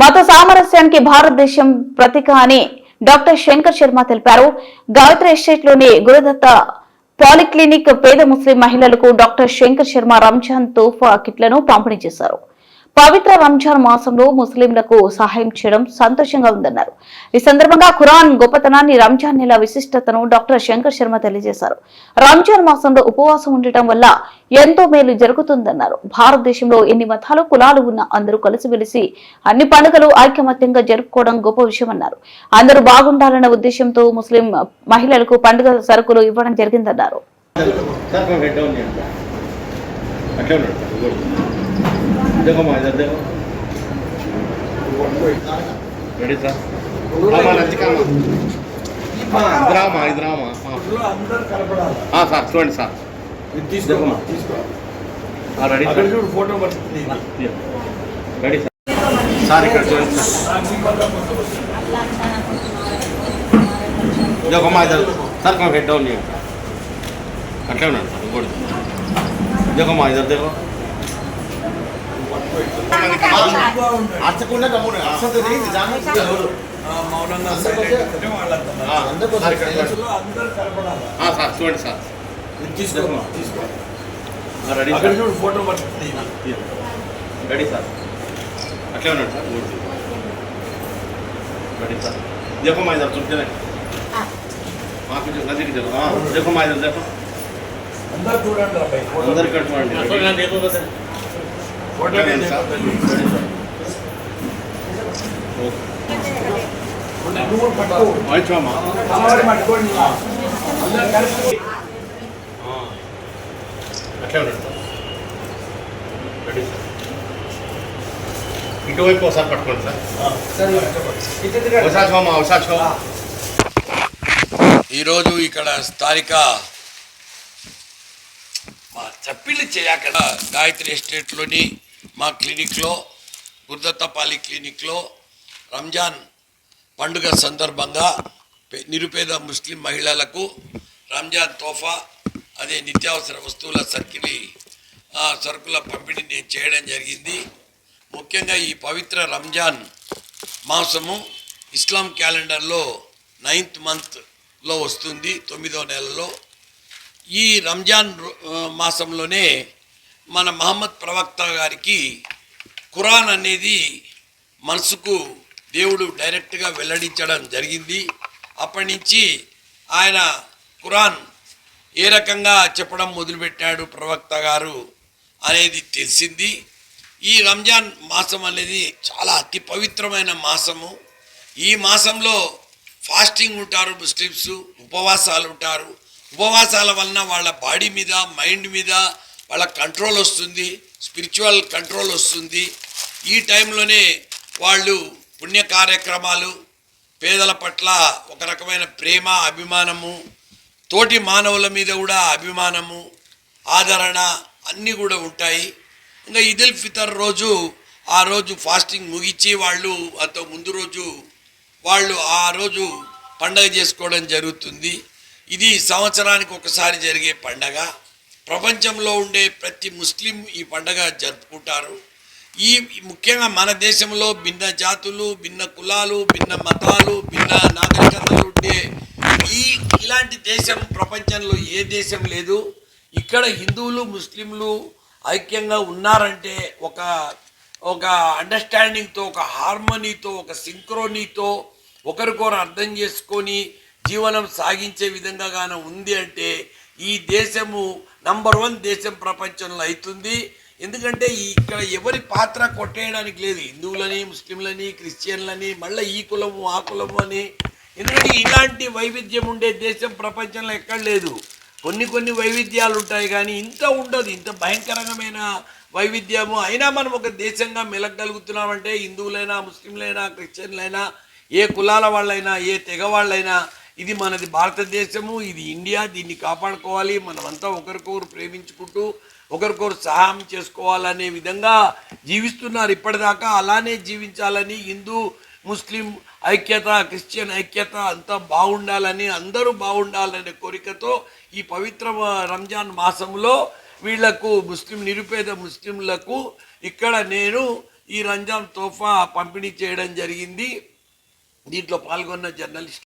మత సామరస్యానికి భారతదేశం ప్రతీక అని డాక్టర్ శంకర్ శర్మ తెలిపారు. గాయత్రి ఎస్టేట్లోని గురుదత్త పాలిక్లినిక్ పేద ముస్లిం మహిళలకు డాక్టర్ శంకర్ శర్మ రంజాన్ తోఫా కిట్లను పంపిణీ చేశారు. పవిత్ర రంజాన్ మాసంలో ముస్లింలకు సహాయం చేయడం సంతోషంగా ఉందన్నారు. ఈ సందర్భంగా ఖురాన్ గొప్పతనాన్ని రంజాన్ నెల విశిష్టతను డాక్టర్ శంకర్ శర్మ తెలియజేశారు. రంజాన్ మాసంలో ఉపవాసం ఉండటం వల్ల ఎంతో మేలు జరుగుతుందన్నారు. భారతదేశంలో ఎన్ని మతాలు కులాలు ఉన్న అందరూ కలిసిమెలిసి అన్ని పండుగలు ఐకమత్యంగా జరుపుకోవడం గొప్ప విషయమన్నారు. అందరూ బాగుండాలన్న ఉద్దేశంతో ముస్లిం మహిళలకు పండుగ సరుకులు ఇవ్వడం జరిగిందన్నారు. ఇదిగో మా ఇది అదేమో రెడీ సార్ రామా నంచికామా ఇది రామా ఇది రామా అందరు కనపడాలి ఆ, సార్ చూడండి sir ready sir photo ready sir sir ఇక్కడ చూడండి సార్ ఇదిగో మా ఇది సార్ కొంచెం హెడ్ డౌన్ చేయండి అట్లే ఉన్నాడు సార్ ఇదిగోండి ఇదిగో మా ఇది అదేమో అర్చకుండా తమ్ముడు అర్చతుంది మౌనంగా silent ఉంటే వాళ్ళంతా ఆ, సార్ ఇక్కడ చూడండి. మనసులో అందరు కనపడాలి ఆ, సార్ చూడండి సార్ ఇది తీసుకో తీసుకో ఆ, రెడీ అక్కడ సార్ చూడు ఫోటో పడుతుంది రెడీ సార్ అట్లే ఉన్నాడు సార్ ఊరికి. రెడీ సార్ देखो मैं इधर चुपके वहाँ कुछ नजदीक चलो हाँ देखो मैं इधर देखो అందరు చూడండి అబ్బాయి ఫోటో अंदर कट मारने ఇటువైపు ఒకసారి పట్టుకోండి సార్ సరే ఒకసారి ఈరోజు ఇక్కడ స్థానిక మా చప్పిళ్ళు చేయక్కడ గాయత్రి ఎస్టేట్లోని మా క్లినిక్లో గుర్దత్తపాలి క్లినిక్లో రంజాన్ పండుగ సందర్భంగా పే- నిరుపేద ముస్లిం మహిళలకు రంజాన్ తోఫా అదే నిత్యావసర వస్తువుల సర్కిలి సరుకుల పంపిణీ నేను చేయడం జరిగింది. ముఖ్యంగా ఈ పవిత్ర రంజాన్ మాసము ఇస్లాం క్యాలెండర్లో నైన్త్ మంత్లో వస్తుంది తొమ్మిదో నెలలో. ఈ రంజాన్ రో- మాసంలోనే మన మహమ్మద్ ప్రవక్త గారికి ఖురాన్ అనేది మనసుకు దేవుడు డైరెక్ట్గా వెల్లడించడం జరిగింది. అప్పటి నుంచి ఆయన ఖురాన్ ఏ రకంగా చెప్పడం మొదలుపెట్టాడు ప్రవక్త గారు అనేది తెలిసింది. ఈ రంజాన్ మాసం అనేది చాలా అతి పవిత్రమైన మాసము. ఈ మాసంలో ఫాస్టింగ్ ఉంటారు ముస్లిమ్స్ ఉపవాసాలు ఉంటారు. ఉపవాసాల వలన వాళ్ళ బాడీ మీద మైండ్ మీద వాళ్ళ కంట్రోల్ వస్తుంది స్పిరిచువల్ కంట్రోల్ వస్తుంది. ఈ టైంలోనే వాళ్ళు పుణ్య కార్యక్రమాలు పేదల పట్ల ఒక రకమైన ప్రేమ అభిమానము తోటి మానవుల మీద కూడా అభిమానము ఆదరణ అన్నీ కూడా ఉంటాయి. ఇంకా ఇదిల్ ఫితర్ రోజు ఆ రోజు ఫాస్టింగ్ ముగించి వాళ్ళు అంత ముందు రోజు వాళ్ళు ఆ రోజు పండగ చేసుకోవడం జరుగుతుంది. ఇది సంవత్సరానికి ఒకసారి జరిగే పండగ. ప్రపంచంలో ఉండే ప్రతి ముస్లిం ఈ పండగ జరుపుకుంటారు. ఈ ముఖ్యంగా మన దేశంలో భిన్న జాతులు భిన్న కులాలు భిన్న మతాలు భిన్న నాగరికతలు ఉండే ఈ ఇలాంటి దేశం ప్రపంచంలో ఏ దేశం లేదు. ఇక్కడ హిందువులు ముస్లింలు ఐక్యంగా ఉన్నారంటే ఒక ఒక అండర్స్టాండింగ్తో ఒక హార్మనీతో ఒక సింక్రోనీతో ఒకరికొకరు అర్థం చేసుకొని జీవనం సాగించే విధంగా గాన ఉంది అంటే ఈ దేశము నంబర్ వన్ దేశం ప్రపంచంలో అవుతుంది. ఎందుకంటే ఇక్కడ ఎవరి పాత్ర కొట్టేయడానికి లేదు. హిందువులని ముస్లింలని క్రిస్టియన్లని మళ్ళీ ఈ కులము ఆ కులము అని. ఎందుకంటే ఇలాంటి వైవిధ్యం ఉండే దేశం ప్రపంచంలో ఎక్కడ లేదు. కొన్ని కొన్ని వైవిధ్యాలు ఉంటాయి కానీ ఇంత ఉండదు. ఇంత భయంకరమైన వైవిధ్యము. అయినా మనం ఒక దేశంగా మెలగలుగుతున్నామంటే హిందువులైనా ముస్లింలైనా క్రిస్టియన్లైనా ఏ కులాల వాళ్ళైనా ఏ తెగ వాళ్ళైనా ఇది మనది భారతదేశము ఇది ఇండియా దీన్ని కాపాడుకోవాలి మనమంతా ఒకరికొకరు ప్రేమించుకుంటూ ఒకరికొకరు సహాయం చేసుకోవాలనే విధంగా జీవిస్తున్నారు ఇప్పటిదాకా. అలానే జీవించాలని హిందూ ముస్లిం ఐక్యత క్రిస్టియన్ ఐక్యత అంతా బాగుండాలని అందరూ బాగుండాలనే కోరికతో ఈ పవిత్ర రంజాన్ మాసంలో వీళ్ళకు ముస్లిం నిరుపేద ముస్లింలకు ఇక్కడ నేను ఈ రంజాన్ తోఫా పంపిణీ చేయడం జరిగింది. దీంట్లో పాల్గొన్న జర్నలిస్ట్